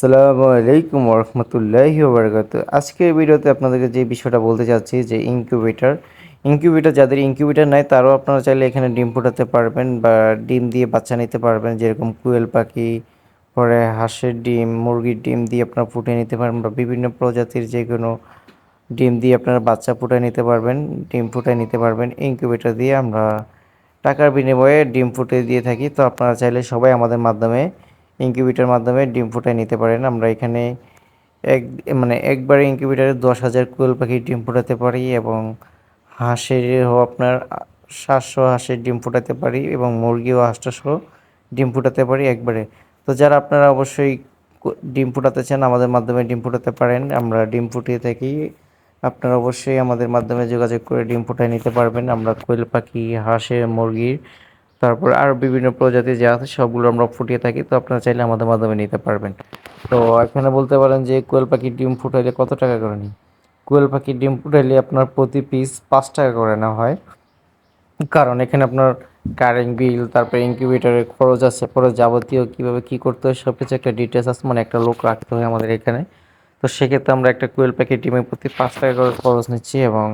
আসসালামু আলাইকুম রহমতুল্লাহি ওবরাকাতু। আজকের ভিডিওতে আপনাদেরকে যে বিষয়টা বলতে চাচ্ছি, যে ইনকিউবেটর। ইনকিউবেটর যাদের ইনকিউবেটর নাই, তারাও আপনারা চাইলে এখানে ডিম ফোটাতে পারবেন বা ডিম দিয়ে বাচ্চা নিতে পারবেন। যেরকম কুয়েল পাখি, পরে হাঁসের ডিম, মুরগির ডিম দিয়ে আপনারা ফুটিয়ে নিতে পারবেন বা বিভিন্ন প্রজাতির যে কোনো ডিম দিয়ে আপনারা বাচ্চা ফুটায় নিতে পারবেন, ডিম ফুটায় নিতে পারবেন। ইনকিউবেটর দিয়ে আমরা টাকার বিনিময়ে ডিম ফুটিয়ে দিয়ে থাকি। তো আপনারা চাইলে সবাই আমাদের মাধ্যমে ইনকিউবেটার মাধ্যমে ডিম ফুটায় নিতে পারেন। আমরা এখানে এক মানে একবারে ইনকিউবেটারে দশ হাজার কোয়েল পাখির ডিম ফোটাতে পারি এবং হাঁসেরও আপনার সাতশো হাঁসের ডিম ফোটাতে পারি এবং মুরগি ও হাঁসটাসহ ডিম ফোটাতে পারি একবারে। তো যারা আপনারা অবশ্যই ডিম ফোটাতে চান, আমাদের মাধ্যমে ডিম ফোটাতে পারেন। আমরা ডিম ফুটিয়ে থাকি। আপনারা অবশ্যই আমাদের মাধ্যমে যোগাযোগ করে ডিম ফুটায় নিতে পারবেন। আমরা কোয়েল পাখি, হাঁসের, মুরগির তারপর আরও বিভিন্ন প্রজাতি যা আছে সবগুলো আমরা ফুটিয়ে থাকি, তো আপনারা চাইলে আমাদের মাধ্যমে নিতে পারবেন। তো এখানে বলতে পারেন যে কোয়েল পাখির ডিম ফুটাইলে কত টাকা করে নিই কোয়েল পাখির ডিম ফুটাইলে আপনার প্রতি পিস পাঁচ টাকা করে নেওয়া হয়। কারণ এখানে আপনার কারেন্ট বিল, তারপরে ইনকিউবেটরের খরচ আছে, পরে যাবতীয় কীভাবে কী করতে হয় সব কিছু একটা ডিটেলস আছে মানে একটা লোক রাখতে হয় আমাদের এখানে। তো সেক্ষেত্রে আমরা একটা কোয়েল প্যাকেট ডিমের প্রতি পাঁচ টাকা করে খরচ নিচ্ছি এবং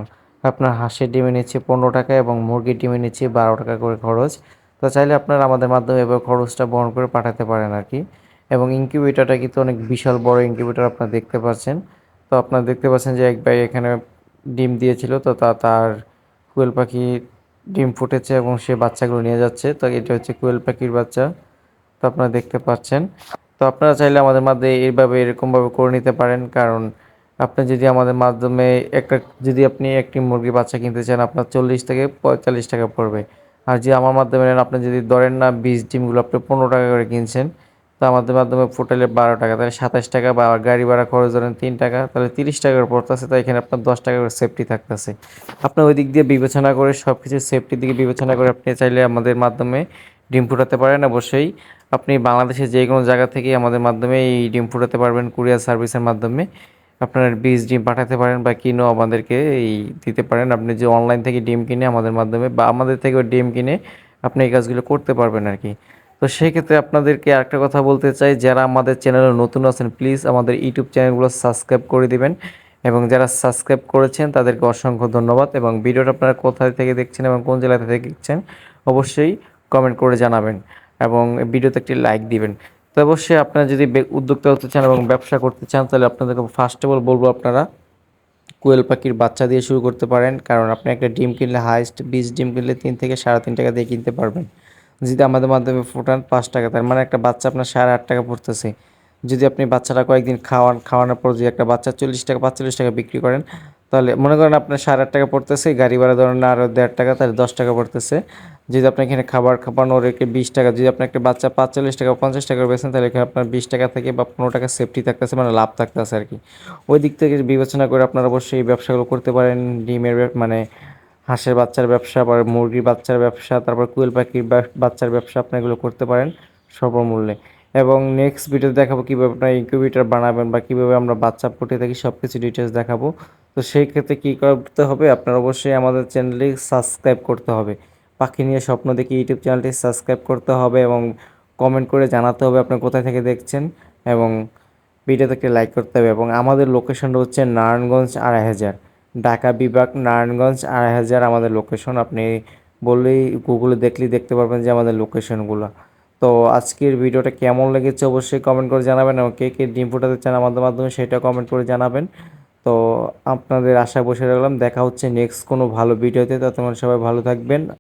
আপনার হাঁসের ডিমে নিচ্ছি পনেরো টাকা এবং মুরগির ডিমে নিচ্ছি বারো টাকা করে খরচ। তো চাইলে আপনারা আমাদের মাধ্যমে এবার খরচটা বহন করে পাঠাতে পারেন আর কি। এবং ইনকিউবেটরটা কিন্তু অনেক বিশাল বড় ইনকিউবেটর আপনারা দেখতে পাচ্ছেন। তো আপনারা দেখতে পাচ্ছেন যে এক ভাই এখানে ডিম দিয়েছিল, তো তা, তার কুয়েল পাখি ডিম ফুটেছে এবং সে বাচ্চাগুলো নিয়ে যাচ্ছে। তো এটা হচ্ছে কুয়েল পাখির বাচ্চা। তো আপনারা দেখতে পাচ্ছেন। তো আপনারা চাইলে আমাদের মাধ্যমে এইভাবে এরকমভাবে করে নিতে পারেন। কারণ আপনি যদি আমাদের মাধ্যমে একটা, যদি আপনি একটি মুরগি বাচ্চা কিনতে চান, আপনার চল্লিশ থেকে পঁয়তাল্লিশ টাকা পড়বে। আর যে আমার মাধ্যমে নেন, আপনি যদি ধরেন না বিশ ডিমগুলো আপনি পনেরো টাকা করে কিনছেন, তো আমাদের মাধ্যমে ফুটাইলে বারো টাকা, তাহলে সাতাশ টাকা বা গাড়ি ভাড়া খরচ ধরেন তিন টাকা, তাহলে তিরিশ টাকা করে পড়তেছে তো এখানে আপনার দশ টাকা করে সেফটি থাকতেছে। আপনার ওই দিক দিয়ে বিবেচনা করে সব কিছু সেফটির দিকে বিবেচনা করে আপনি চাইলে আমাদের মাধ্যমে ডিম ফুটাতে পারেন। অবশ্যই আপনি বাংলাদেশের যে কোনো জায়গা থেকে আমাদের মাধ্যমে এই ডিম ফুটাতে পারবেন, কুরিয়ার সার্ভিসের মাধ্যমে। আপনার বীজ ডিম পাঠাতে পারেন বা কিনেও আমাদেরকে এই দিতে পারেন। আপনি যে অনলাইন থেকে ডিম কিনে আমাদের মাধ্যমে বা আমাদের থেকেও ডিম কিনে আপনি এই কাজগুলো করতে পারবেন আর কি। তো সেই ক্ষেত্রে আপনাদেরকে একটা কথা বলতে চাই, যারা আমাদের চ্যানেলে নতুন আছেন প্লিজ আমাদের ইউটিউব চ্যানেলগুলো সাবস্ক্রাইব করে দিবেন এবং যারা সাবস্ক্রাইব করেছেন, তাদেরকে অসংখ্য ধন্যবাদ এবং ভিডিওটা আপনারা কোথায় থেকে দেখছেন এবং কোন জেলা থেকে দেখছেন, অবশ্যই কমেন্ট করে জানাবেন এবং ভিডিওতে একটি লাইক দিবেন। তো অবশ্যই আপনারা যদি উদ্যোক্তা হতে চান এবং ব্যবসা করতে চান, তাহলে আপনাদেরকে ফার্স্ট অফ অল বলব আপনারা কোয়েল পাখির বাচ্চা দিয়ে শুরু করতে পারেন। কারণ আপনি একটা ডিম কিনলে হাইস্ট বিশ ডিম কিনলে তিন থেকে সাড়ে তিন টাকা দিয়ে কিনতে পারবেন। যদি আমাদের মাধ্যমে ফুটান, পাঁচ টাকা। তার মানে একটা বাচ্চা আপনার সাড়ে আট টাকা পড়তেছে। যদি আপনি বাচ্চাটা কয়েকদিন খাওয়ান, খাওয়ানোর পর যদি একটা বাচ্চা চল্লিশ টাকা, পাঁচচল্লিশ টাকা বিক্রি করেন তাহলে মনে করেন আপনার সাড়ে আট টাকা পড়তেছে, গাড়ি ভাড়া ধরেন আরও দেড় টাকা, তাহলে দশ টাকা পড়তেছে। যদি আপনি এখানে খাবার খাবানোর রেখে বিশ টাকা, যদি আপনি একটা বাচ্চা পাঁচচল্লিশ টাকা, পঞ্চাশ টাকা বেছেন তাহলে এখানে আপনার বিশ টাকা থেকে বা পনেরো টাকা সেফটি থাকতেছে মানে লাভ থাকতেছে আর কি। ওই দিক থেকে বিবেচনা করে আপনারা অবশ্যই এই ব্যবসাগুলো করতে পারেন, ডিমের মানে হাঁসের বাচ্চার ব্যবসা, বা মুরগির বাচ্চার ব্যবসা, তারপর কুয়েল পাখির বাচ্চার ব্যবসা, আপনি এগুলো করতে পারেন স্বল্পমূল্যে এবং নেক্সট ভিডিওতে দেখাবো কীভাবে আপনার ইনকিউবেটর বানাবেন বা কীভাবে আমরা বাচ্চা ফুটে থাকি সব কিছু ডিটেলস দেখাবো। তো সেই ক্ষেত্রে কী করতে হবে? আপনার অবশ্যই আমাদের চ্যানেলটি সাবস্ক্রাইব করতে হবে। পাখি নিয়ে স্বপ্ন দেখি ইউটিউব চ্যানেলটি সাবস্ক্রাইব করতে হবে এবং কমেন্ট করে জানাতে হবে আপনি কোথায় থেকে দেখছেন এবং ভিডিওতে একটি লাইক করতে হবে। এবং আমাদের লোকেশনটা হচ্ছে নারায়ণগঞ্জ আড়াই হাজার। ঢাকা বিভাগ নারায়ণগঞ্জ আড়াই হাজার আমাদের লোকেশন আপনি বললেই গুগলে দেখলেই দেখতে পারবেন যে আমাদের লোকেশনগুলো তো আজকের ভিডিওটা কেমন লেগেছে অবশ্যই কমেন্ট করে জানাবেন এবং কে কে ডিম ফোটাতে চান আমাদের মাধ্যমে সেটা কমেন্ট করে জানাবেন। তো আপনাদের আশা বসে রাখলাম দেখা হচ্ছে নেক্সট কোনো ভালো ভিডিওতে ততক্ষণ সবাই ভালো থাকবেন।